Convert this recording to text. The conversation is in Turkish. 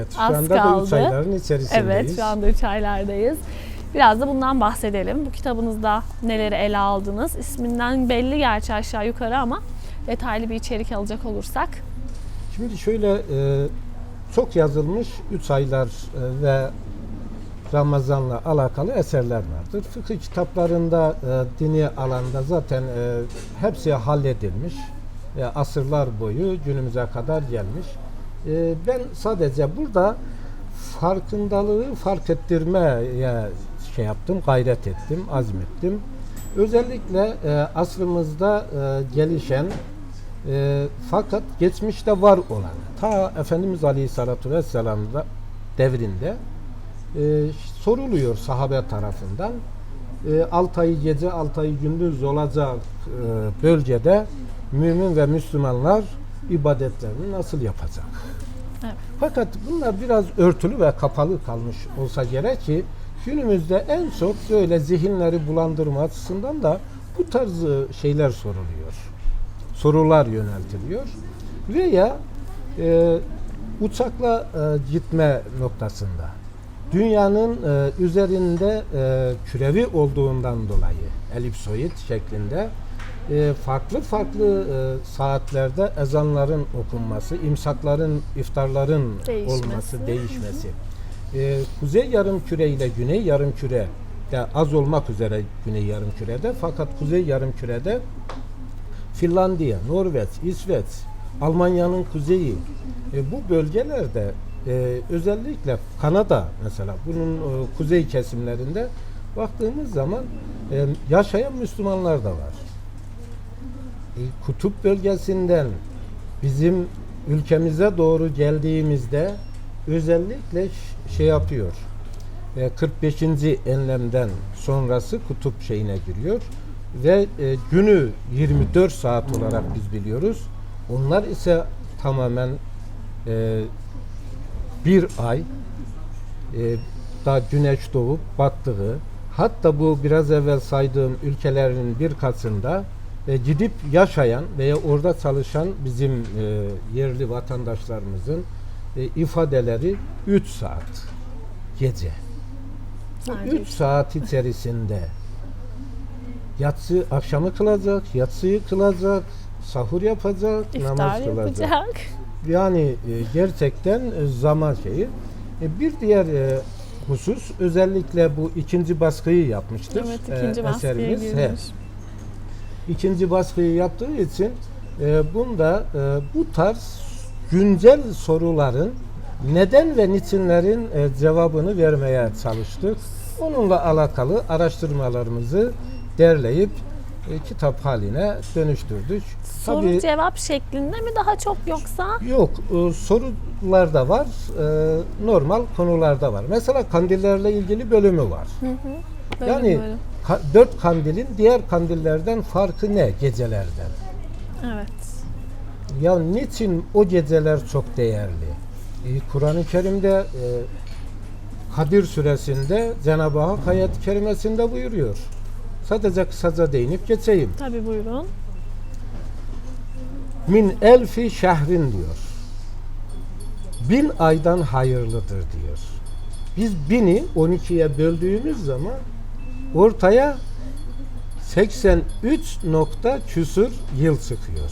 Evet, şu Az anda da kaldı. üç ayların içerisindeyiz. Evet, şu anda 3 aylardayız. Biraz da bundan bahsedelim. Bu kitabınızda neleri ele aldınız? İsminden belli gerçi aşağı yukarı ama detaylı bir içerik alacak olursak. Şimdi şöyle e, çok yazılmış üç aylar e, ve Ramazan'la alakalı eserler vardır. Fıkıh kitaplarında e, dini alanda zaten e, hepsi halledilmiş. E, asırlar boyu günümüze kadar gelmiş. E, ben sadece burada farkındalığı fark ettirmeye şey yaptım, gayret ettim, azmettim. Özellikle e, asrımızda e, gelişen e, fakat geçmişte var olan ta Efendimiz Aleyhisselatü Vesselam'da devrinde e, soruluyor sahabe tarafından. E, 6 ay gece 6 ay gündüz olacak e, bölgede mümin ve Müslümanlar ibadetlerini nasıl yapacak? Evet. Fakat bunlar biraz örtülü ve kapalı kalmış olsa gerek ki günümüzde en çok böyle zihinleri bulandırma açısından da bu tarz e, şeyler soruluyor. Sorular yöneltiliyor. Veya e, uçakla e, gitme noktasında dünyanın e, üzerinde e, kürevi olduğundan dolayı elipsoid şeklinde e, farklı farklı e, saatlerde ezanların okunması, imsakların, iftarların Değişmesi. olması, değişmesi. E, kuzey yarım küre ile güney yarım küre de az olmak üzere güney yarım kürede fakat kuzey yarım kürede Finlandiya, Norveç, İsveç, Almanya'nın kuzeyi e, bu bölgelerde e, özellikle Kanada mesela bunun e, kuzey kesimlerinde baktığımız zaman e, yaşayan Müslümanlar da var. E, kutup bölgesinden bizim ülkemize doğru geldiğimizde özellikle şey yapıyor. E, 45. enlemden sonrası kutup şeyine giriyor ve e, günü 24 saat olarak biz biliyoruz. Onlar ise tamamen e, bir ay e, da güneş doğup battığı hatta bu biraz evvel saydığım ülkelerin birkaçında e, gidip yaşayan veya orada çalışan bizim e, yerli vatandaşlarımızın e, ifadeleri 3 saat gece. Sadece 3 saat içerisinde yatsı akşamı kılacak, yatsıyı kılacak, sahur yapacak, iftar namaz kılacak. yapacak. Yani e, gerçekten e, zaman şeyi. E, bir diğer e, husus özellikle bu ikinci baskıyı yapmıştır. Evet, e, ikinci eserimiz. He. İkinci baskıyı yaptığı için e, bunda e, bu tarz güncel soruların neden ve niçinlerin e, cevabını vermeye çalıştık. Onunla alakalı araştırmalarımızı derleyip e, kitap haline dönüştürdük. Soru Tabii- cevap şeklinde mi daha çok yoksa? Yok, e, sorular da var, e, normal konular da var. Mesela kandillerle ilgili bölümü var. Böyle yani böyle. ka- dört kandilin diğer kandillerden farkı ne gecelerden? Evet. Ya niçin o geceler çok değerli? E, Kur'an-ı Kerim'de e, Kadir suresinde Cenab-ı Hak ayet-i kerimesinde buyuruyor. Sadece kısaca değinip geçeyim. Tabii buyurun. Min elfi şehrin diyor. Bin aydan hayırlıdır diyor. Biz bini 12'ye böldüğümüz zaman ortaya 83 nokta küsür yıl çıkıyor.